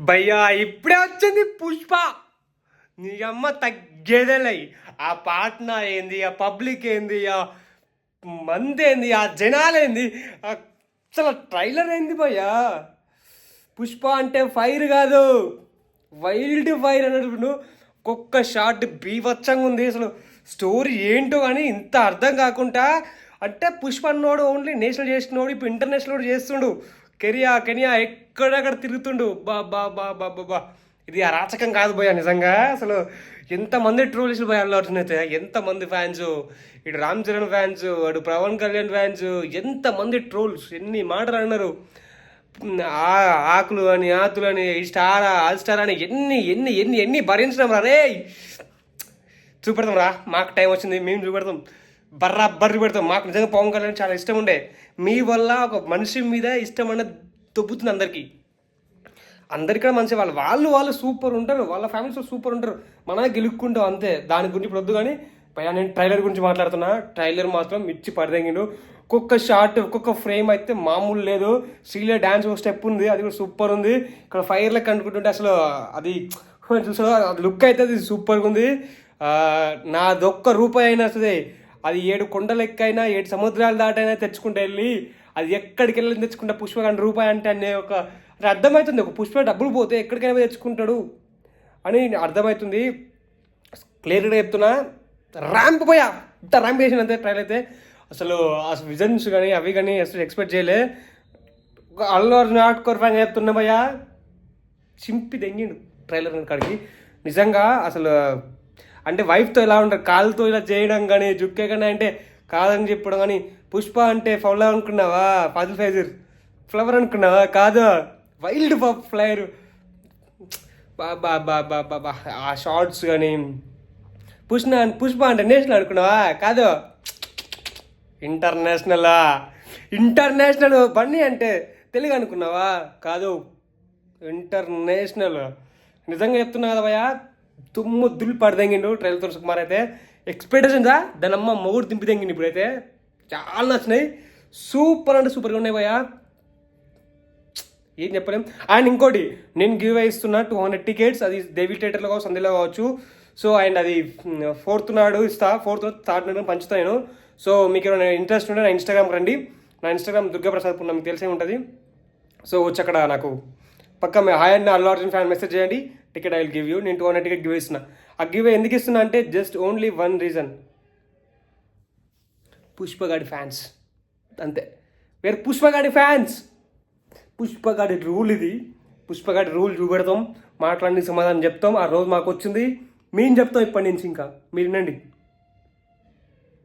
భయ్యా ఇప్పుడే వచ్చింది పుష్ప. నీ అమ్మ తగ్గేదేలే. ఆ పాట్నా ఏంది ఆ పబ్లిక్ ఏంది ఆ మంది ఏంది ఆ జనాలేంది అసలు ట్రైలర్ ఏంది భయ్యా? పుష్ప అంటే ఫైర్ కాదు. వైల్డ్ ఫైర్ అన్నట్టు ఒక్కొక్క షాట్ బీవచ్చంగా ఉంది. అసలు స్టోరీ ఏంటో కానీ ఇంత అర్థం కాకుండా అంటే పుష్ప అన్నోడు ఓన్లీ నేషనల్ చేసినోడు ఇప్పుడు ఇంటర్నేషనల్ చేస్తుండు. కెరియా కెనియా ఎక్కడెక్కడ తిరుగుతుండు? బా బా బా బా బా బా. ఇది అరాచకం కాదు భయ్యా నిజంగా. అసలు ఎంతమంది ట్రోల్ చేసిన భయ అల్లు అయితే. ఎంతమంది ఫ్యాన్స్? ఇటు రామ్ చరణ్ ఫ్యాన్స్ అటు పవన్ కళ్యాణ్ ఫ్యాన్స్. ఎంతమంది ట్రోల్స్? ఎన్ని మాటలు అన్నారు? ఆ ఆకులు అని ఆతులు అని ఈ స్టార్ ఆల్ స్టార్ అని ఎన్ని ఎన్ని ఎన్ని ఎన్ని భరించడం రా. రే చూపెడతాం రా. మాకు టైం వచ్చింది. మేము చూపెడతాం బర్రా బర్రి పెడతాం. మాకు నిజంగా పవన్ కళ్యాణ్ చాలా ఇష్టం ఉండే. మీ వల్ల ఒక మనిషి మీద ఇష్టం అన్నది దొబ్బుతుంది అందరికీ. అందరికీ కూడా మంచి వాళ్ళు వాళ్ళు వాళ్ళు సూపర్ ఉంటారు. వాళ్ళ ఫ్యామిలీస్ సూపర్ ఉంటారు. మనమే గెలుక్కుంటాం అంతే. దాని గురించి ఇప్పుడు వద్దు కానీ పైగా నేను ట్రైలర్ గురించి మాట్లాడుతున్నా. ట్రైలర్ మాత్రం మిర్చి పడదగిండు. ఒక్కొక్క షాట్ ఒక్కొక్క ఫ్రేమ్ అయితే మామూలు లేదు. శ్రీలే డ్యాన్స్ ఒక స్టెప్ ఉంది. అది కూడా సూపర్ ఉంది. ఇక్కడ ఫైర్లకు లెక్క అనుకుంటుంటే అసలు అది చూసా లుక్ అయితే అది సూపర్గా ఉంది. నాదొక్క రూపాయి అయినా వస్తుంది అది ఏడు కొండలు ఎక్కైనా ఏడు సముద్రాలు దాటైనా తెచ్చుకుంటే వెళ్ళి అది ఎక్కడికి వెళ్ళి తెచ్చుకుంటా పుష్ప కానీ రూపాయి అంటే అనే ఒక అది అర్థమవుతుంది ఒక పుష్ప డబ్బులు పోతే ఎక్కడికైనా పోయి తెచ్చుకుంటాడు అని అర్థమవుతుంది క్లియర్గా చెప్తున్నా ర్యాంప్ పోయా. ఇంత ర్యాంప్ చేసిన అంతే ట్రైల్ అయితే. అసలు ఆ విజన్స్ కానీ అవి కానీ అసలు ఎక్స్పెక్ట్ చేయలే. అల్లు అర్జున్ నాట్ కోర్ చెప్తున్నా భయ్యా. చింపి దెంగిండు ట్రైలర్ కాడికి. నిజంగా అసలు అంటే వైఫ్తో ఎలా ఉంటారు? కాళ్ళతో ఇలా చేయడం కానీ జుక్కే కానీ అంటే కాదని చెప్పడం కానీ పుష్ప అంటే ఫౌల్ అనుకున్నావా? ఫజిల్ ఫైజర్ ఫ్లవర్ అనుకున్నావా? కాదు? వైల్డ్ ఫ్లైర్ బా బా బా బా బా బా. ఆ షార్ట్స్ కానీ పుష్ణ పుష్ప అంటే నేషనల్ అనుకున్నావా? కాదు? ఇంటర్నేషనలా ఇంటర్నేషనల్ బన్నీ అంటే తెలుగు అనుకున్నావా? కాదు. ఇంటర్నేషనల్ నిజంగా చెప్తున్నా కదా భయ్యా. తుమ్ము దుల్ పడదెంగిండు ట్రైలర్ సుకుమార్ అయితే. ఎక్స్పెక్టేషన్సా దాని అమ్మ మొగుడు దింపి ఇప్పుడైతే. చాలా నచ్చినాయి సూపర్ అంటే సూపర్గా ఉన్నాయి భయ్యా. ఏం చెప్పలేం. అండ్ ఇంకోటి నేను గివ్ ఇస్తున్నా టూ హండ్రెడ్ టికెట్స్ అది దేవి థియేటర్లో కావచ్చు సందేలో కావచ్చు. సో అండ్ అది ఫోర్త్ నాడు ఇస్తా. ఫోర్త్ థర్డ్ నాడు పంచుతా నేను. సో మీకు ఏమైనా ఇంట్రెస్ట్ ఉంటే నా ఇన్స్టాగ్రామ్ రండి. నా ఇన్స్టాగ్రామ్ దుర్గాప్రసాద్ పూర్ణ మీకు తెలిసే ఉంటుంది. సో వచ్చి అక్కడ నాకు పక్క hi and Allu Arjun fan message చేయండి. Ticket I will give you నేను టూ హండ్రెడ్ టికెట్ గివ్ ఇస్తున్నా. ఆ గివ్ ఎందుకు ఇస్తున్నా అంటే జస్ట్ ఓన్లీ వన్ రీజన్ పుష్పగాడి ఫ్యాన్స్ అంతే. వేరు పుష్పగాడి ఫ్యాన్స్ పుష్పగాడి రూల్ ఇది. పుష్పగాడి రూల్ చూపెడతాం. మాట్లాడి సమాధానం చెప్తాం. ఆ రోజు మాకు వచ్చింది. మేము చెప్తాం ఇప్పటి నుంచి ఇంకా. మీరు వినండి.